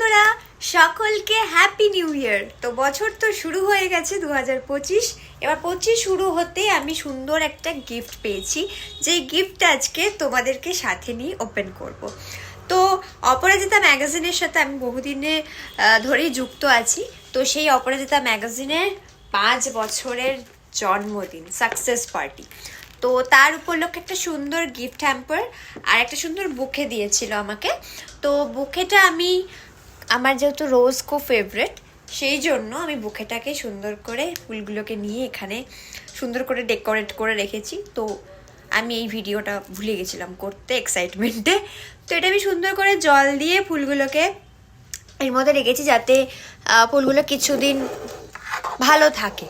বন্ধুরা, সকলকে happy new year তো বছর তো শুরু হয়ে গেছে দু হাজার পঁচিশ। এবার পঁচিশ শুরু হতে আমি সুন্দর একটা গিফট পেয়েছি। যে গিফট আজকে তোমাদেরকে সাথে নিয়ে ওপেন করব। তো অপরাজিতা ম্যাগাজিনের সাথে আমি বহুদিনে ধরেই যুক্ত আছি। তো সেই অপরাজিতা ম্যাগাজিনের পাঁচ বছরের জন্মদিন সাকসেস পার্টি তো তার উপলক্ষে একটা সুন্দর গিফট হ্যাম্পার আর একটা সুন্দর বুকে দিয়েছিল আমাকে। তো বুকেটা আমি আমার যেহেতু রোজ খুব ফেভারেট সেই জন্য আমি বুকেটাকে সুন্দর করে ফুলগুলোকে নিয়ে এখানে সুন্দর করে ডেকোরেট করে রেখেছি। তো আমি এই ভিডিওটা ভুলে গেছিলাম করতে এক্সাইটমেন্টে তো এটা আমি সুন্দর করে জল দিয়ে ফুলগুলোকে এর মধ্যে রেখেছি যাতে ফুলগুলো কিছুদিন ভালো থাকে।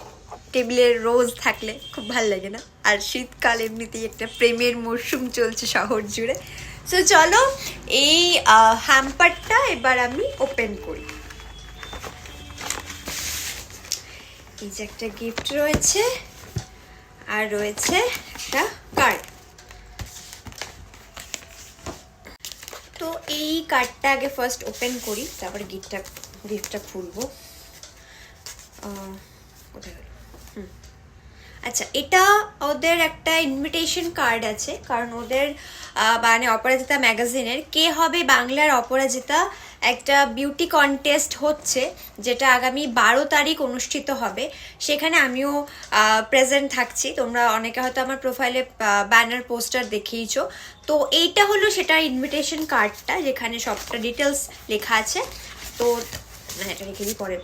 টেবিলের রোজ থাকলে খুব ভালো লাগে না। আর শীতকাল এমনিতেই একটা প্রেমের মরশুম চলছে শহর জুড়ে। সো চলো এই হ্যাম্পারটা এবার আমি ওপেন করি। এই যে একটা গিফট রয়েছে, আর রয়েছে একটা কার্ড তো এই কার্ডটা আগে ফার্স্ট ওপেন করি, তারপরে গিফটটা গিফটটা খুলবো। কোথায় গেল? হুম। আচ্ছা এটা ওদের একটা ইনভিটেশন কার্ড আছে, কারণ ওদের মানে অপরাজিতা ম্যাগাজিনের, কে হবে বাংলার অপরাজিতা একটা বিউটি কন্টেস্ট হচ্ছে, যেটা আগামী বারো তারিখ অনুষ্ঠিত হবে। সেখানে আমিও প্রেজেন্ট থাকছি। তোমরা অনেকে হয়তো আমার প্রোফাইলে ব্যানার পোস্টার দেখিয়েছো। তো এইটা হলো সেটা ইনভিটেশন কার্ডটা যেখানে সবটা ডিটেলস লেখা আছে। তো না এটা রেখে দিই, পরে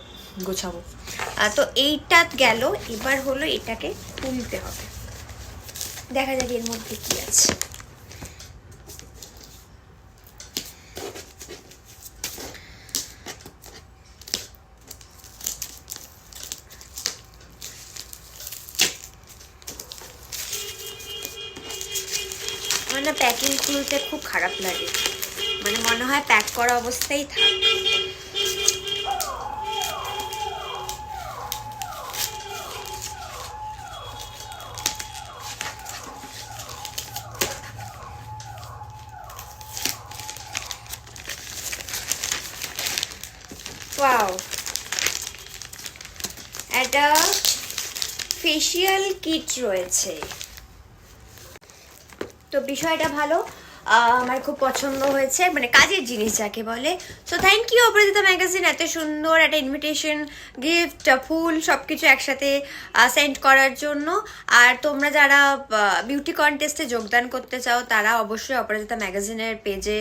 গোছাবো। তো এইটা গেল, এবার হলো এটাকে তুলতে হবে। দেখা যাক এর মধ্যে কি আছে। না প্যাকিং খুলতে খুব খারাপ লাগে। মানে মনে হয় প্যাক করা অবস্থায় থাক। ওয়াও একটা ফেসিয়াল কিট রয়েছে। তো বিষয়টা ভালো। আমার খুব পছন্দ হয়েছে মানে কাজের জিনিস যাকে বলে। So thank you Aparajita magazine এত সুন্দর একটা ইনভিটেশন গিফট ফুল সব কিছু একসাথে সেন্ড করার জন্য। আর তোমরা যারা বিউটি কন্টেস্টে যোগদান করতে চাও, তারা অবশ্যই অপরাজিতা ম্যাগাজিনের পেজে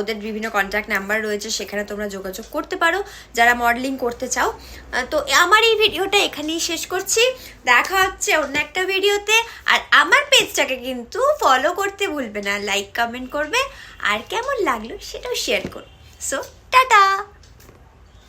ওদের বিভিন্ন কন্ট্যাক্ট নাম্বার রয়েছে, সেখানে তোমরা যোগাযোগ করতে পারো, যারা মডেলিং করতে চাও। তো, আমার এই ভিডিওটা এখানেই শেষ করছি। দেখা হচ্ছে অন্য একটা ভিডিওতে আর আমার পেজটাকে কিন্তু ফলো করতে ভুলবে না। লাইক কমেন্ট করবে আর কেমন লাগল সেটাও শেয়ার করো। So tata